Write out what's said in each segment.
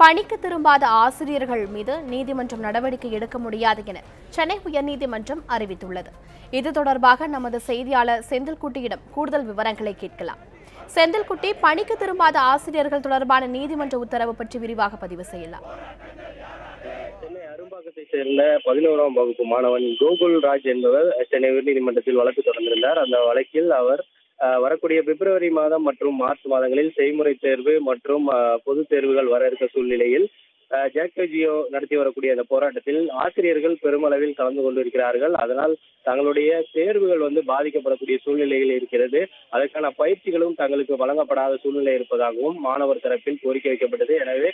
பணிக்கு திரும்பாத ஆசிரியர்கள் மீது நீதிமன்றம் நடவடிக்கை எடுக்க முடியாது என சென்னை உயர்நீதிமன்றம் அறிவித்துள்ளது. இது தொடர்பாக நமது செய்தியாளர் செந்தில்குட்டியிடம் கூடுதல் விவரங்களை கேட்கலாம். செந்தில்குட்டி பணிக்கு திரும்பாத ஆசிரியர்கள் தொடர்பான நீதிமன்ற உத்தரவு பற்றி விரிவாக பதிவு செய்யலாம். சென்னை அரும்பாக்கத்தை சேர்ந்த பதினோராம் வகுப்பு மாணவன் கோகுல் ராஜ் என்பவர் சென்னை உயர்நீதிமன்றத்தில் வழக்கு தொடர்ந்திருந்தார். அந்த வழக்கில் அவர் வரக்கூடிய பிப்ரவரி மாதம் மற்றும் மார்ச் மாதங்களில் செய்முறை தேர்வு மற்றும் பொது தேர்வுகள் வர இருக்க சூழ்நிலையில் ஜாக்டோ ஜியோ நடத்தி வரக்கூடிய அந்த போராட்டத்தில் ஆசிரியர்கள் பெருமளவில் கலந்து கொண்டிருக்கிறார்கள். அதனால் தங்களுடைய தேர்வுகள் வந்து பாதிக்கப்படக்கூடிய சூழ்நிலையில் இருக்கிறது. அதற்கான பயிற்சிகளும் தங்களுக்கு வழங்கப்படாத சூழ்நிலை இருப்பதாகவும் மாணவர் தரப்பில் கோரிக்கை வைக்கப்பட்டது. எனவே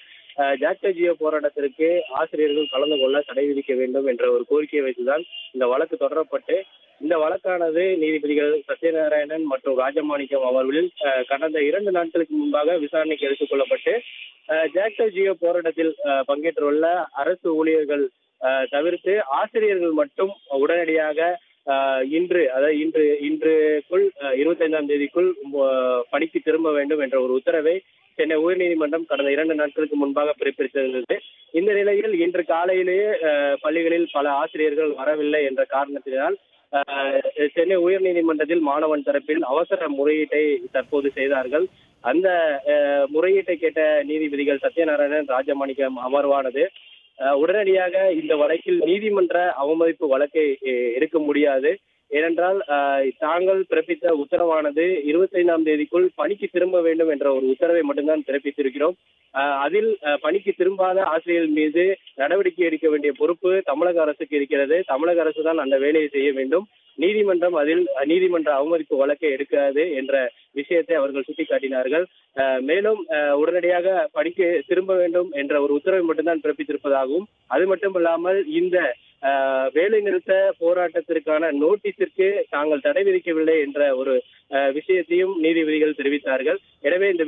ஜாக்டோ ஜியோ போராட்டத்திற்கு ஆசிரியர்கள் கலந்து கொள்ள தடை விதிக்க வேண்டும் என்ற ஒரு கோரிக்கையை வைத்துதான் இந்த வழக்கு தொடரப்பட்டு இந்த வழக்கானது நீதிபதிகள் சத்யநாராயணன் மற்றும் ராஜமாணிக்கம் அமர்வில் கடந்த இரண்டு நாட்களுக்கு முன்பாக விசாரணைக்கு எடுத்துக் கொள்ளப்பட்டு ஜாக்டோ ஜியோ போராட்டத்தில் பங்கேற்றுள்ள அரசு ஊழியர்கள் தவிர்த்து ஆசிரியர்கள் மட்டும் உடனடியாக இன்று அதாவது இன்று இன்றுக்குள் இருபத்தைந்தாம் தேதிக்குள் பணிக்கு திரும்ப வேண்டும் என்ற ஒரு உத்தரவை சென்னை உயர்நீதிமன்றம் கடந்த இரண்டு நாட்களுக்கு முன்பாக பிறப்பித்திருந்தது. இந்த நிலையில் இன்று காலையிலேயே பள்ளிகளில் பல ஆசிரியர்கள் வரவில்லை என்ற காரணத்தினால் சென்னை உயர்நீதிமன்றத்தில் மாணவன் தரப்பில் அவசர முறையீட்டை தற்போது செய்தார்கள். அந்த முறையீட்டை கேட்ட நீதிபதிகள் சத்யநாராயணன் ராஜமாணிக்கம் அமர்வானது உடனடியாக இந்த வழக்கில் நீதிமன்ற அவமதிப்பு வழக்கை எடுக்க முடியாது. ஏனென்றால் தாங்கள் பிறப்பித்த உத்தரவானது இருபத்தைந்தாம் தேதிக்குள் பணிக்கு திரும்ப வேண்டும் என்ற ஒரு உத்தரவை மட்டும்தான் பிறப்பித்திருக்கிறோம். அதில் பணிக்கு திரும்பாத ஆசிரியர்கள் மீது நடவடிக்கை எடுக்க வேண்டிய பொறுப்பு தமிழக அரசுக்கு இருக்கிறது. தமிழக அரசு தான் அந்த வேலையை செய்ய வேண்டும். நீதிமன்றம் அதில் நீதிமன்ற அவமதிப்பு வழக்கை எடுக்காது என்ற விஷயத்தை அவர்கள் சுட்டிக்காட்டினார்கள். மேலும் உடனடியாக பணிக்கு திரும்ப வேண்டும் என்ற ஒரு உத்தரவை மட்டும்தான் பிறப்பித்திருப்பதாகவும் அது மட்டும் இல்லாமல் இந்த வேலைநிறுத்த போராட்டத்திற்கான நோட்டீஸிற்கு தாங்கள் தடை விதிக்கவில்லை என்ற ஒரு விஷயத்தையும் நீதிபதிகள் தெரிவித்தார்கள். எனவே இந்த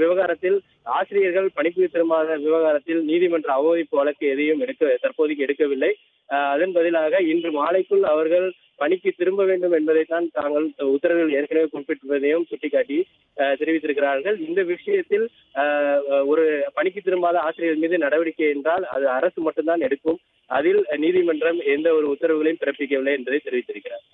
விவகாரத்தில் ஆசிரியர்கள் பணிக்கு திரும்பாத விவகாரத்தில் நீதிமன்ற அவமதிப்பு வழக்கு எதையும் எடுக்க தற்போதைக்கு எடுக்கவில்லை. அஹ், அதன் பதிலாக இன்று மாலைக்குள் அவர்கள் பணிக்கு திரும்ப வேண்டும் என்பதைத்தான் தாங்கள் உத்தரவில் ஏற்கனவே குறிப்பிட்டிருப்பதையும் சுட்டிக்காட்டி அஹ், தெரிவித்திருக்கிறார்கள். இந்த விஷயத்தில் அஹ், ஒரு பணிக்கு திரும்பாத ஆசிரியர் மீது நடவடிக்கை என்றால் அது அரசு மட்டும்தான் எடுக்கும். அதில் நீதிமன்றம் எந்த ஒரு உத்தரவுகளையும் பிறப்பிக்கவில்லை என்பதை தெரிவித்திருக்கிறார்.